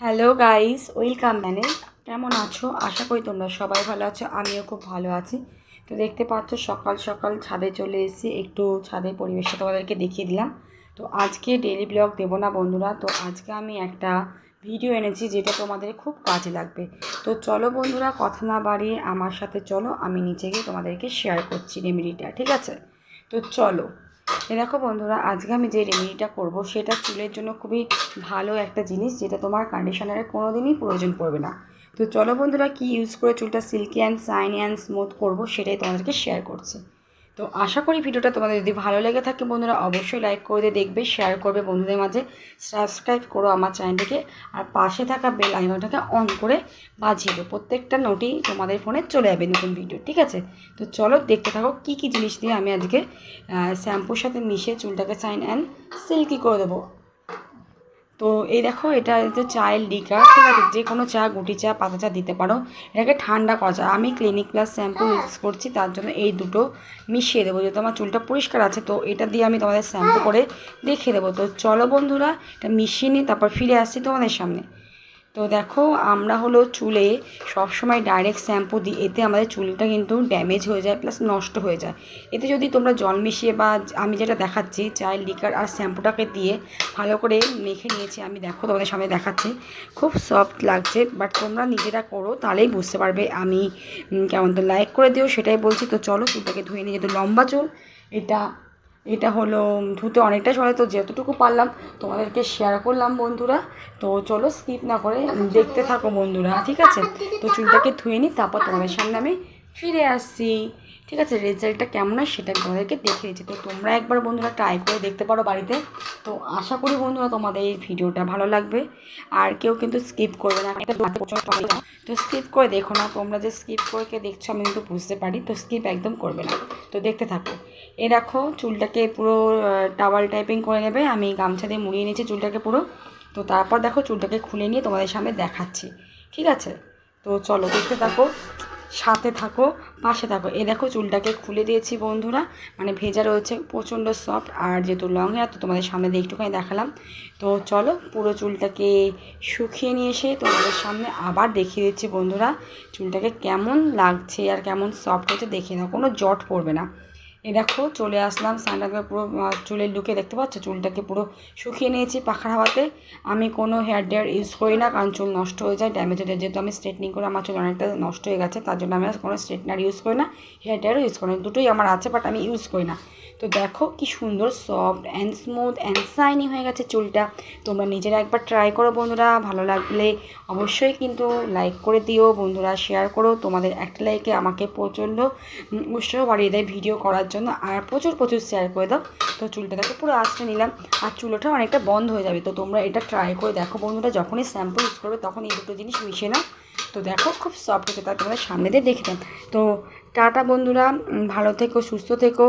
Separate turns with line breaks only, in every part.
Hello guys welcome ম্যানে কেমন আছো? আশা করি তোমরা সবাই ভালো আছো, আমিও খুব ভালো আছি। তো দেখতে পাচ্ছ, সকাল সকাল ছাদে চলে এসেছি। একটু ছাদের পরিবেশটা তোমাদেরকে দেখিয়ে দিলাম। তো আজকে ডেলি ব্লগ দেবো না বন্ধুরা। তো আজকে আমি একটা ভিডিও এনেছি যেটা তোমাদের খুব কাজে লাগবে। তো চলো বন্ধুরা, কথা না বাড়িয়ে আমার সাথে চলো। আমি গিয়ে তোমাদেরকে শেয়ার করছি রেমেডিটা ঠিক আছে? তো চলো। এ দেখো বন্ধুরা, আজকে আমি যে রেমেডিটা করব সেটা চুলের জন্য খুবই ভালো একটা জিনিস যেটা তোমার কন্ডিশনারের কোনো দিনই প্রয়োজন পড়বে না। তো চলো বন্ধুরা, কি ইউজ করে চুলটা silky and shiny and smooth করব সেটাই তোমাদেরকে শেয়ার করছি। তো আশা করি ভিডিওটা তোমাদের যদি ভালো লেগে থাকে বন্ধুরা, অবশ্যই লাইক করে দিয়ে দেখবে শেয়ার করবে বন্ধুদের মাঝে সাবস্ক্রাইব করো আমার চ্যানেলটিকে আর পাশে থাকা বেল আইকনটাকে অন করে বাজিয়ে দেবো প্রত্যেকটা নোটি তোমাদের ফোনে চলে যাবে নতুন ভিডিও ঠিক আছে? তো চলো দেখতে থাকো কি কি জিনিস দিয়ে আমি আজকে শ্যাম্পুর সাথে মিশিয়ে চুলটাকে সাইন অ্যান্ড সিল্কি করে দেবো। তো এই দেখো, এটা হচ্ছে চায়ের লিকার। ঠিক আছে যে কোনো চা, গুটি চা, পাতা চা দিতে পারো। এটাকে ঠান্ডা যায়। আমি ক্লিনিক প্লাস শ্যাম্পু ইউজ করছি, তার জন্য এই দুটো মিশিয়ে দেবো। যেহেতু আমার চুলটা পরিষ্কার আছে, তো এটা দিয়ে আমি তোমাদের শ্যাম্পু করে দেখিয়ে দেবো। তো চলো বন্ধুরা, এটা মিশিয়ে নিই তারপর ফিরে আসছি তোমাদের সামনে। তো দেখো, আমরা হলো চুলে সবসময় ডাইরেক্ট শ্যাম্পু দিই এতে আমাদের চুলটা কিন্তু ড্যামেজ হয়ে যায় প্লাস নষ্ট হয়ে যায়। এতে যদি তোমরা জল মিশিয়ে বা আমি যেটা দেখাচ্ছি চায়ের লিকার আর শ্যাম্পুটাকে দিয়ে ভালো করে মেখে নিয়েছি, আমি দেখো তোমাদের সামনে দেখাচ্ছি। খুব সফট লাগছে বাট তোমরা নিজেরা করো, তাহলেই বুঝতে পারবে আমি কেমন তো লাইক করে দিও, সেটাই বলছি। তো চলো চুলটাকে ধুয়ে নিয়ে যেহেতু লম্বা চুল, এটা এটা হলো ধুতে অনেকটা সময় তো যতটুকু পারলাম, তোমাদেরকে শেয়ার করলাম বন্ধুরা। তো চলো স্কিপ না করে দেখতে থাকো বন্ধুরা, ঠিক আছে? তো চুলটাকে ধুয়ে নিই, তারপর তোমাদের সামনে আমি ফিরে আসছি। ঠিক আছে? রেজাল্টটা কেমন হয় সেটা তোমাদেরকে দেখে দিচ্ছি। তো তোমরা একবার বন্ধুরা ট্রাই করে দেখতে পারো বাড়িতে। তো আশা করি বন্ধুরা তোমাদের এই ভিডিওটা ভালো লাগবে। আর কেউ কিন্তু স্কিপ করবে না। তো স্কিপ করে দেখো না, তোমরা যে স্কিপ করে দেখছ আমি কিন্তু বুঝতে পারি। তো স্কিপ একদম করবে না। তো দেখতে থাকো। এ দেখো, চুলটাকে পুরো টাওয়াল টাইপিং করে নেবে। আমি গামছা দিয়ে মুড়িয়ে নিয়েছি চুলটাকে পুরো। তো তারপর দেখো, চুলটাকে খুলে নিয়ে তোমাদের সামনে দেখাচ্ছি। ঠিক আছে? তো চলো, দেখতে থাকো, সাথে থাকো, পাশে থাকো। এ দেখো, চুলটাকে খুলে দিয়েছি বন্ধুরা। মানে ভেজা রয়েছে, প্রচণ্ড সফট আর যেহেতু লং হেয়ার তো তোমাদের সামনে দিয়ে একটুখানি দেখালাম। তো চলো, পুরো চুলটাকে শুকিয়ে নিয়ে এসে তোমাদের সামনে আবার দেখিয়ে দিচ্ছি বন্ধুরা। চুলটাকে কেমন লাগছে আর কেমন সফট হচ্ছে দেখে নাও। কোনো জট পড়বে না। এ দেখো চলে আসলাম সানটাকে পুরো চুলের লুকে দেখতে পাচ্ছ? চুলটাকে পুরো শুকিয়ে নিয়েছি পাখার হাওয়াতে। আমি কোনো হেয়ার ড্রায়ার ইউজ করি না, কারণ চুল নষ্ট হয়ে যায় ড্যামেজ হয়ে যায়। যেহেতু আমি স্ট্রেটনিং করে আমার চুল অনেকটা নষ্ট হয়ে গেছে, তার জন্য আমি কোনো স্ট্রেটনার ইউজ করি না, হেয়ার ড্রায়ারও ইউজ করি না। দুটোই আমার আছে বাট আমি ইউজ করি না। তো দেখো কি সুন্দর soft and smooth and shiny হয়ে গেছে চুলটা। তোমরা নিজেরা একবার ট্রাই করো বন্ধুরা, ভালো লাগলে অবশ্যই কিন্তু লাইক করে দিও, বন্ধুরা শেয়ার করো। তোমাদের একটা লাইকে আমাকে প্রচণ্ড উৎসাহ বাড়িয়ে দেয় ভিডিও করার জন্য আর প্রচুর প্রচুর শেয়ার করে দাও। তো চুলটাকে পুরো আঁচড়ে নিলাম। আর চুলোটা অনেকটা বন্ধ হয়ে যাবে। তো তোমরা এটা ট্রাই করে দেখো বন্ধুরা, যখনই শ্যাম্পু ইউজ করবে তখন এই দুটো জিনিস মিশে নাও। তো দেখো খুব সফট হচ্ছে তার তোমাদের সামনে দিয়ে দেখে তো টাটা বন্ধুরা ভালো থেকো, সুস্থ থেকো।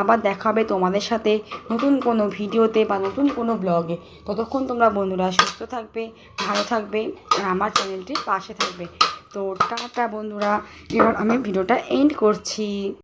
আবার দেখা হবে তোমাদের সাথে নতুন কোনো ভিডিওতে বা নতুন কোনো ব্লগে ততক্ষণ তোমরা বন্ধুরা সুস্থ থাকবে, ভালো থাকবে আর আমার চ্যানেলটির পাশে থাকবে। তো টাটা বন্ধুরা, এবার আমি ভিডিওটা এন্ড করছি।